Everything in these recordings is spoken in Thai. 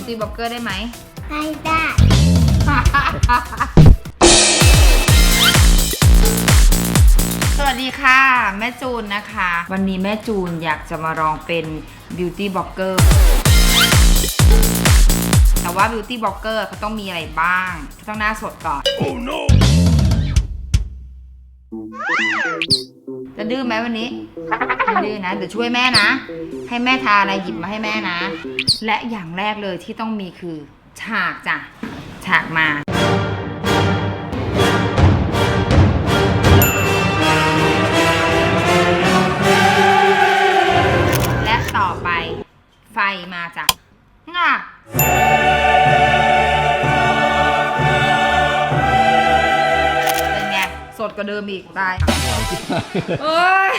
beauty blogger ได้ไหม ไม่ได้ สวัสดีค่ะ แม่จูนนะคะ วันนี้แม่จูนอยากจะมาลองเป็น beauty blogger แต่ว่า beauty blogger เขาต้องมีอะไรบ้าง ต้องหน้าสดก่อน จะดื้อไหมวันนี้ไม่ดื้อนะเดี๋ยวช่วยแม่นะ ให้แม่ทาอะไรหยิบมาให้แม่นะ และอย่างแรกเลยที่ต้องมีคือ ฉากจ้ะ ฉากมา และต่อไปไฟมาจ้ะง่ะ ว่าเดิมอีกได้เอ้ย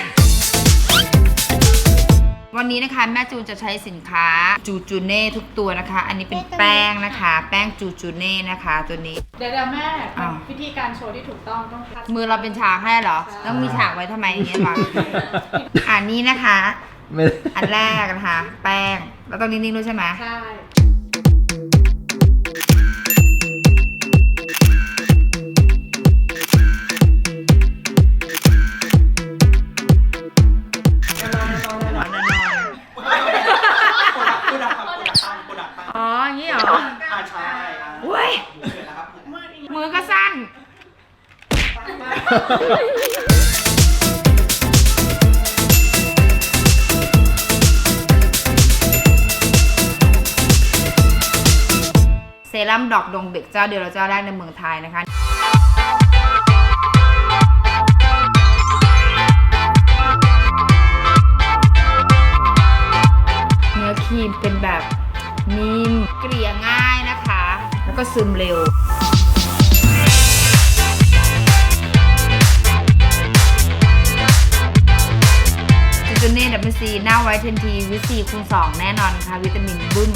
วันนี้นะคะแม่จูนจะใช้สินค้าจูจูเน่ทุกตัวนะคะ อันนี้เป็นแป้งนะคะ แป้งจูจูเน่นะคะ ตัวนี้ เดี๋ยวเดี๋ยวแม่อ้าว วิธีการโชว์ที่ถูกต้องต้องคัดมือเราเป็นฉากให้เหรอใช่ต้องมีฉากไว้ทำไมอย่างเงี้ยหรออันนี้นะคะ ไม่ได้อันแรกนะคะ แป้งแล้วต้องนิ่งๆด้วยใช่ไหม ใช่ เซรั่มดอกดงเบกเจ้าเดียวเราเจ้าแรกในเมืองไทยนะคะ เนื้อครีมเป็นแบบนิ่มเกลี่ยง่ายนะคะ แล้วก็ซึมเร็ว จูจูเน่ดับเบิลซีหน้าไว้ทันทีวิตซีคูณ2แน่นอนค่ะ วิตามินบึ้ม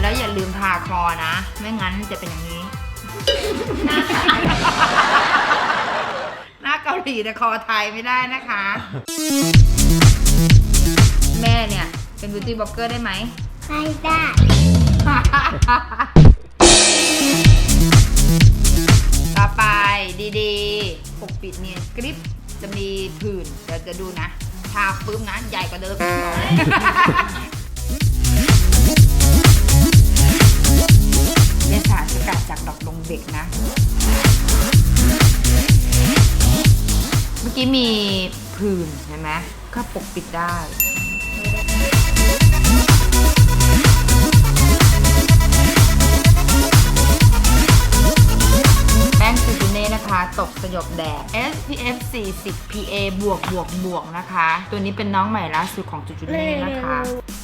แล้วอย่าลืมทาคอนะ ไม่งั้นจะเป็นอย่างนี้ หน้าเกาหลีแต่คอไทยไม่ได้นะคะ แม่เนี่ย เป็นบิวตี้บล็อกเกอร์ได้ไหม ไม่ได้ ต่อไปดีๆ ปกปิดเนียนกริปจะมีผื่นเดี๋ยวจะดูนะ ทาปุ๊บนะใหญ่กว่าเดิมอีกหน่อยเป็นสารสกัดจากดอกดงเบ็กนะ เมื่อกี้มีผื่นเห็นไหมก็ปกปิดได้ แป้งซูจูเน่นะคะ ตกสยบแดด SPF 40 PA บวกบวกบวกนะคะ ตัวนี้เป็นน้องใหม่ล่าสุดของจูจูเน่นะคะ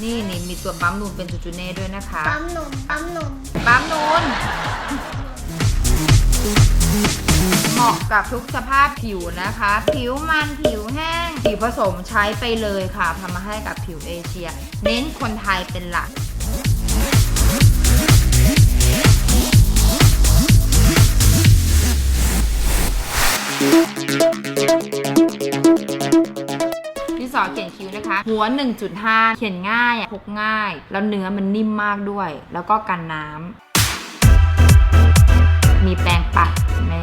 นี่นี่มีตัวปั๊มนูนเป็นจูจูเน่ด้วยนะคะ ปั๊มนมปั๊มนมปั๊มนูนเหมาะกับทุกสภาพผิวนะคะ ผิวมันผิวแห้ง ผิวผสมใช้ไปเลยค่ะทำมาให้กับผิวเอเชีย เน้นคนไทยเป็นหลัก หัว 1.5 เขียนง่ายอะพกง่าย แล้วเนื้อมันนิ่มมากด้วย แล้วก็กันน้ำมีแปรงปัดแม่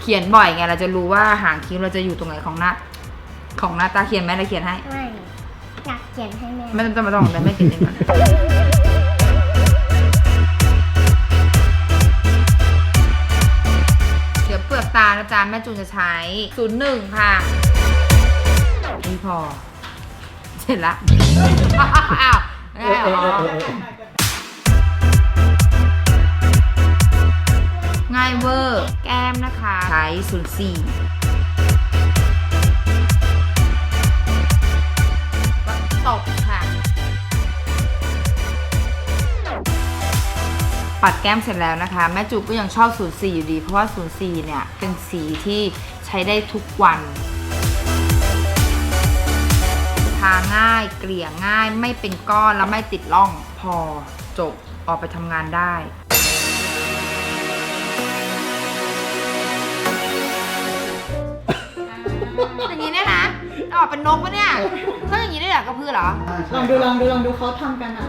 เขียนบ่อยไงเราจะรู้ว่าหางคิ้วเราจะอยู่ตรงไหนของหน้า ของหน้าตาเขียนไหมเราเขียนให้ ไม่อยากเขียนให้แม่ไม่ต้องมาต้องแต่ไม่เขียนเองก่อนเดี๋ยวเปลือกตานะจ๊ะแม่จูนจะใช้ 01 ค่ะ นี่พอ เสร็จละอ้าวไม่ได้เหรอง่ายเวอร์ แก้มนะคะ ใช้04ก็ตบค่ะ ปัดแก้มเสร็จแล้วนะคะ แม่จูก็ยังชอบ 04 อยู่ดี เพราะว่า 04 เนี่ย เป็นสีที่ใช้ได้ทุกวัน ทาง่าย เกลี่ยง่าย ไม่เป็นก้อนและไม่ติดร่องพอจบออกไปทำงานได้อย่นี้เนะออกเป็นนกปะเนี่ยต้ออย่างนี้ด้เหรอกระพือเหรอ ลองดูลองดูลองดูเขาทำกันอะ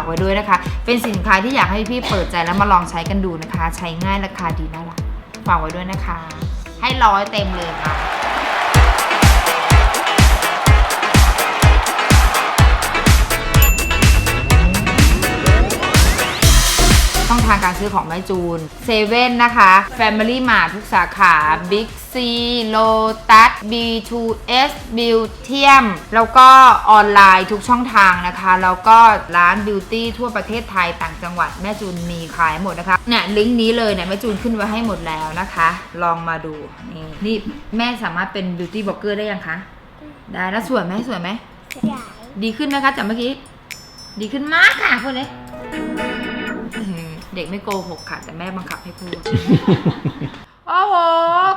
ากไว้ด้วยนะคะ เป็นสินค้าที่อยากให้พี่เปิดใจแล้วมาลองใช้กันดูนะคะ ใช้ง่ายราคาดีน่ารักฝากไว้ด้วยนะคะ ให้ร้อยเต็มเลยค่ะ ทางการซื้อของแม่จูนเซเว่นนะคะ Family Mart ทุกสาขา Big C Lotus B2S Beautium แล้วก็ออนไลน์ทุกช่องทางนะคะ แล้วก็ร้านบิวตี้ทั่วประเทศไทยต่างจังหวัดแม่จูนมีขายหมดนะคะเนี่ยลิงก์นี้เลยเนี่ยแม่จูนขึ้นไว้ให้หมดแล้วนะคะ ลองมาดูนี่นี่แม่สามารถเป็นบิวตี้บล็อกเกอร์ได้ยังคะ ได้แล้วสวยไหมสวยไหมใหญ่ดีขึ้นไหมคะจากเมื่อกี้ ดีขึ้นมากค่ะคนนี้อื้อหือ เด็กไม่โกหกค่ะ แต่แม่บังคับให้พูด โอ้โห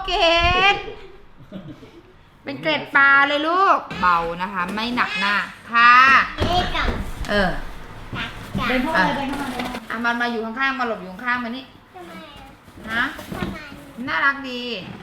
เกดเป็นเกร็ดปลาเลยลูก เบานะคะ ไม่หนักหน้า ค่ะเอ๊ะกับเออตักจับเดินเข้ามาเลยเดินเข้ามาเดินเข้ามาอะมันมาอยู่ข้างๆ มาหลบอยู่ข้างๆมานี่ ทำไมอะนะ ทำไม น่ารักดีท